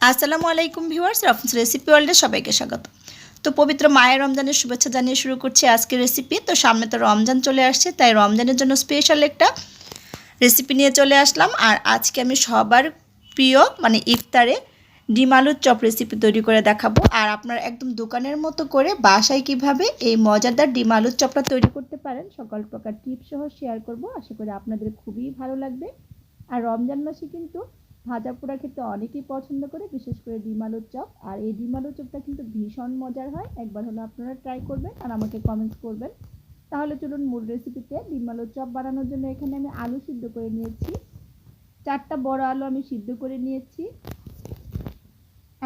আসসালামু আলাইকুম viewers, রফিস recipe ওয়ার্ল্ডে সবাইকে স্বাগত। তো পবিত্র মায়ের রমজানের শুভেচ্ছা জানিয়ে শুরু করছি আজকের রেসিপি তো সামনে তো রমজান চলে আসছে, তাই রমজানের জন্য স্পেশাল একটা রেসিপি নিয়ে চলে আসলাম। আর আজকে আমি সবার প্রিয় মানে ইফতারে ডিম আলুর চপ রেসিপি তৈরি করে দেখাবো। আর আপনার একদম দোকানের মতো করে বাসায় কীভাবে এই মজাদার ডিম আলুর চপটা তৈরি করতে পারেন, সকল প্রকার টিপসহ শেয়ার করব। আশা করি আপনাদের খুবই ভালো লাগবে। আর রমজান মাসে কিন্তু ভাজা পোড়া খেতে অনেকেই পছন্দ করে, বিশেষ করে ডিম আলুর চপ। আর এই ডিম আলুর চপটা কিন্তু ভীষণ মজার হয়। একবার হলো আপনারা ট্রাই করবেন আর আমাকে কমেন্টস করবেন। তাহলে চলুন মূল রেসিপিতে ডিম আলুর চপ বানানোর জন্য এখানে আমি আলু সিদ্ধ করে নিয়েছি। চারটা বড় আলু আমি সিদ্ধ করে নিয়েছি।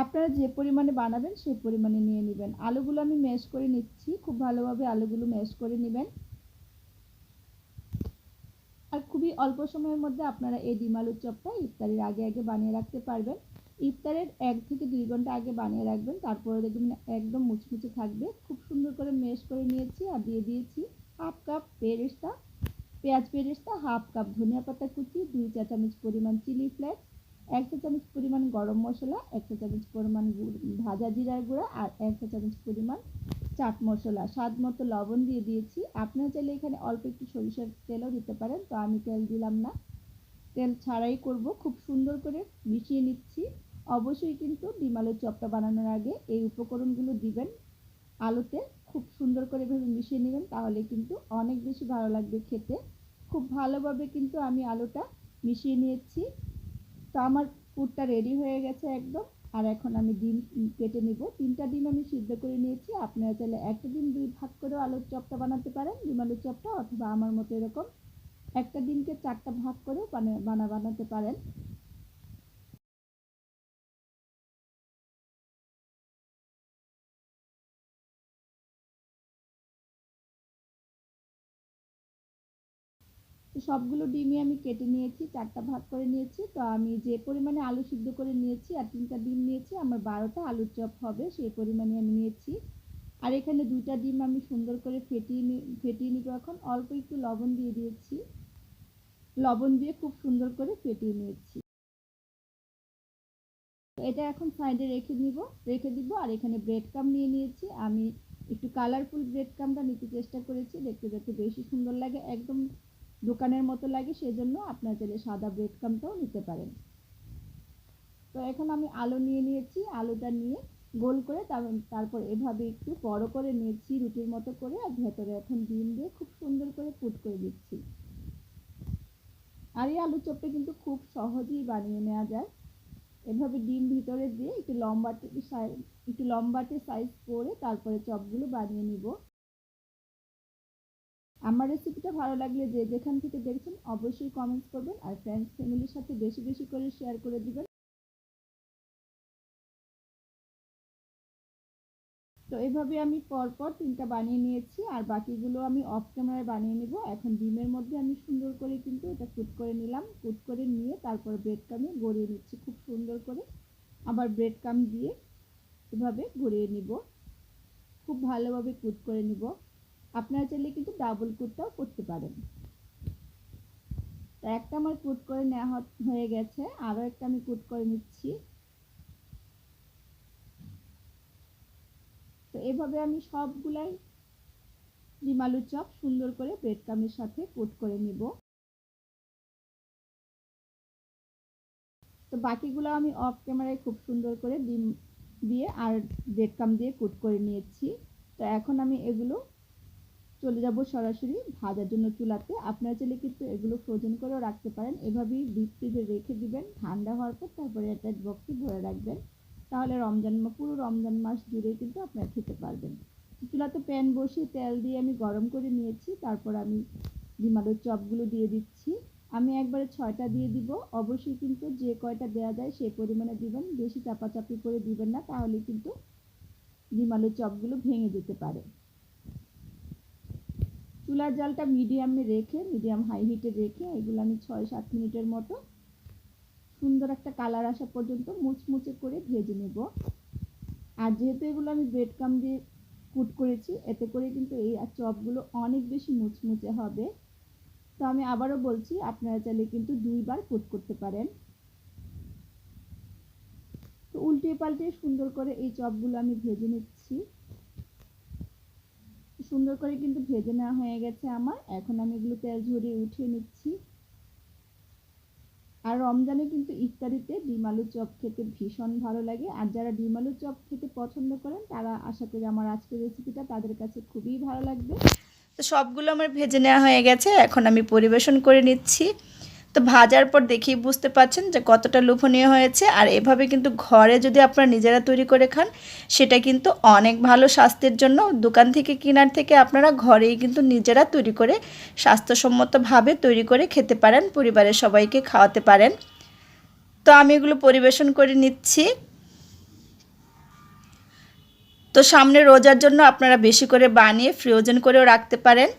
আপনারা যে পরিমাণে বানাবেন সেই পরিমাণে নিয়ে নেবেন। আলুগুলো আমি ম্যাশ করে নিচ্ছি। খুব ভালোভাবে আলুগুলো ম্যাশ করে নেবেন। আর খুবই অল্প সময়ের মধ্যে আপনারা এই ডিম আলুর চপটা ইফতারের আগে আগে বানিয়ে রাখতে পারবেন। ইফতারের এক থেকে দুই ঘণ্টা আগে বানিয়ে রাখবেন, তারপরে দেখবেন একদম মুচমুচে থাকবে। খুব সুন্দর করে মেশ করে নিয়েছি আর দিয়ে দিয়েছি হাফ কাপ পেরেস্তা। পেঁয়াজ পেরেস্তা, হাফ কাপ ধনিয়া পাতা কুচি, দুই চা চামচ পরিমাণ চিলি ফ্লেক্স, এক চা চামচ পরিমাণ গরম মশলা, এক চা চামচ পরিমাণ ভাজা জিরার গুঁড়া আর এক চা চামচ পরিমাণ চাট মশলা, স্বাদ মতো লবণ দিয়ে দিয়েছি। আপনারা চাইলে এখানে অল্প একটু সরিষার তেলও দিতে পারেন, তো আমি তেল দিলাম না। তেল ছাড়াই করব, খুব সুন্দর করে মিশিয়ে নিচ্ছি। অবশ্যই কিন্তু ডিম আলুর চপটা বানানোর আগে এই উপকরণগুলো দিবেন আলুতে, খুব সুন্দর করে এভাবে মিশিয়ে নেবেন, তাহলে কিন্তু অনেক বেশি ভালো লাগবে খেতে। খুব ভালোভাবে কিন্তু আমি আলুটা মিশিয়ে নিয়েছি। তো আমার পুরটা রেডি হয়ে গেছে একদম। আর এখন আমি ডিম কেটে নেব। তিনটা ডিম আমি সিদ্ধ করে নিয়েছি। আপনারা চাইলে একটা ডিম দুই ভাগ করেও আলুর চপটা বানাতে পারেন। ডিম আলুর চপটা অথবা আমার মতো এরকম একটা ডিমকে চারটা ভাগ করেও বানা বানাতে পারেন। তো সবগুলো ডিমই আমি কেটে নিয়েছি, চারটা ভাগ করে নিয়েছি। তো আমি যে পরিমাণে আলু সিদ্ধ করে নিয়েছি আর তিনটা ডিম নিয়েছি, আমার বারোটা আলুর চপ হবে, সেই পরিমাণে আমি নিয়েছি। আর এখানে দুইটা ডিম আমি সুন্দর করে ফেটিয়ে ফেটিয়ে নিব এখন। অল্প একটু লবণ দিয়ে দিয়েছি। লবণ দিয়ে খুব সুন্দর করে ফেটিয়ে নিয়েছি। এটা এখন সাইডে রেখে নিব, রেখে দিব। আর এখানে ব্রেড কাম নিয়ে নিয়েছি। আমি একটু কালারফুল ব্রেড কামটা নিতে চেষ্টা করেছি। দেখতে যাতে বেশি সুন্দর লাগে, একদম দোকানের মতো লাগে, সেজন্য আপনার চাইলে সাদা ব্রেড কামটাও নিতে পারেন। তো এখন আমি আলু নিয়ে নিয়েছি, আলুটা নিয়ে গোল করে তারপর এভাবে একটু বড় করে নিয়েছি, রুটির মতো করে, আর ভেতরে এখন ডিম দিয়ে খুব সুন্দর করে ফুট করে দিচ্ছি। আর এই আলু চপটা কিন্তু খুব সহজেই বানিয়ে নেওয়া যায়। এভাবে ডিম ভিতরে দিয়ে একটু লম্বাটে একটু লম্বাটে সাইজ করে তারপরে চপগুলো বানিয়ে নিব। আমার রেসিপিটা ভালো লাগলে যে যেখান থেকে দেখছেন অবশ্যই কমেন্টস করবেন আর ফ্রেন্ডস ফ্যামিলির সাথে বেশি বেশি করে শেয়ার করে দিবেন। তো এভাবে আমি পরপর তিনটা বানিয়ে নিয়েছি আর বাকিগুলো আমি অফ ক্যামেরায় বানিয়ে নিব। এখন ডিমের মধ্যে আমি সুন্দর করে কিন্তু এটা কুট করে নিলাম। কুট করে নিয়ে তারপর ব্রেড কামে গড়িয়ে নিচ্ছি খুব সুন্দর করে। আবার ব্রেড কাম দিয়ে এভাবে গড়িয়ে নিব। খুব ভালোভাবে কুট করে নিব। আপনারা চাইলে কিন্তু ডাবল কুটটাও করতে পারেন। তো একটা আমার কুট করে নেওয়া হয়ে গেছে। আরও একটা আমি কুট করে নিচ্ছি। তো এভাবে আমি সবগুলাই ডিম আলুর চপ সুন্দর করে ব্রেড কামের সাথে কুট করে নিব। তো বাকিগুলো আমি অফ ক্যামেরায় খুব সুন্দর করে ডিম দিয়ে আর ব্রেড কাম দিয়ে কুট করে নিয়েছি। তো এখন আমি এগুলো চলে যাব সরাসরি ভাজার জন্য চুলাতে। আপনারা চাইলে কিন্তু এগুলো ফ্রোজেন করেও রাখতে পারেন। এভাবেই ডিপ ফ্রিজে রেখে দিবেন। ঠান্ডা হওয়ার পর তারপরে অ্যাটাচ বক্সে ভরে রাখবেন। তাহলে রমজান পুরো রমজান মাস জুড়ে কিন্তু আপনারা খেতে পারবেন। চুলাতে প্যান বসিয়ে তেল দিয়ে আমি গরম করে নিয়েছি। তারপর আমি ডিম আলুর চপগুলো দিয়ে দিচ্ছি। আমি একবারে ছয়টা দিয়ে দিব। অবশ্যই কিন্তু যে কয়টা দেওয়া যায় সেই পরিমাণে দিবেন। বেশি চাপাচাপি করে দিবেন না, তাহলে কিন্তু ডিম আলুর চপগুলো ভেঙে যেতে পারে। চুলার জালটা মিডিয়ামে রেখে, মিডিয়াম হাই হিটে রেখে এগুলো আমি ছয় সাত মিনিটের মতো সুন্দর একটা কালার আসা পর্যন্ত মুচমুচে করে ভেজে নেব। আর যেহেতু এগুলো আমি ব্রেড কাম দিয়ে কুট করেছি, এতে করে কিন্তু এই চপগুলো অনেক বেশি মুচমুচে হবে। তো আমি আবারও বলছি, আপনারা চাইলে কিন্তু দুইবার কুট করতে পারেন। তো উল্টে পাল্টে সুন্দর করে এই চপগুলো আমি ভেজে নিচ্ছি। সুন্দর করে কিন্তু ভেজে নেওয়া হয়ে গেছে আমার। এখন আমি এগুলো তেল ঝরিয়ে উঠিয়ে নিচ্ছি। আর রমজানে কিন্তু ইফতারিতে ডিম আলুর চপ খেতে ভীষণ ভালো লাগে। আর যারা ডিম আলুর চপ খেতে পছন্দ করেন, তারা আশা করি আমার আজকের রেসিপিটা তাদের কাছে খুবই ভালো লাগবে। তো সবগুলো আমার ভেজে নেওয়া হয়ে গেছে। এখন আমি পরিবেশন করে নিচ্ছি। তো ভাজার পর দেখেই বুঝতে পারছেন যে কতটা লোভনীয় হয়েছে। আর এভাবে কিন্তু ঘরে যদি আপনারা নিজেরা তৈরি করে খান, সেটা কিন্তু অনেক ভালো স্বাস্থ্যের জন্য। দোকান থেকে কেনার থেকে আপনারা ঘরেই কিন্তু নিজেরা তৈরি করে স্বাস্থ্যসম্মতভাবে তৈরি করে খেতে পারেন, পরিবারের সবাইকে খাওয়াতে পারেন। তো আমি এগুলো পরিবেশন করে নিচ্ছি। তো সামনে রোজার জন্য আপনারা বেশি করে বানিয়ে ফ্রোজেন করেও রাখতে পারেন।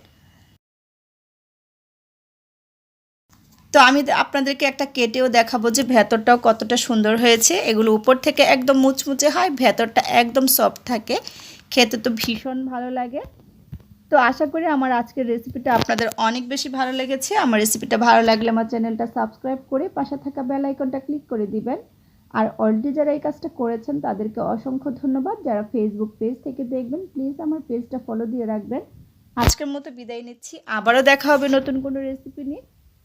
তো আমি আপনাদেরকে একটা কেটেও দেখাবো যে ভেতরটাও কতটা সুন্দর হয়েছে। এগুলো উপর থেকে একদম মুচমুচে হয়, ভেতরটা একদম সফট থাকে। খেতে তো ভীষণ ভালো লাগে। তো আশা করি আমার আজকের রেসিপিটা আপনাদের অনেক বেশি ভালো লেগেছে। আমার রেসিপিটা ভালো লাগলে আমার চ্যানেলটা সাবস্ক্রাইব করে পাশে থাকা বেল আইকনটা ক্লিক করে দিবেন। আর অলরেডি যারা এই কাজটা করেছেন, তাদেরকে অসংখ্য ধন্যবাদ। যারা ফেসবুক পেজ থেকে দেখবেন প্লিজ আমার পেজটা ফলো দিয়ে রাখবেন। আজকের মতো বিদায় নিচ্ছি। আবারও দেখা হবে নতুন কোনো রেসিপি নিয়ে।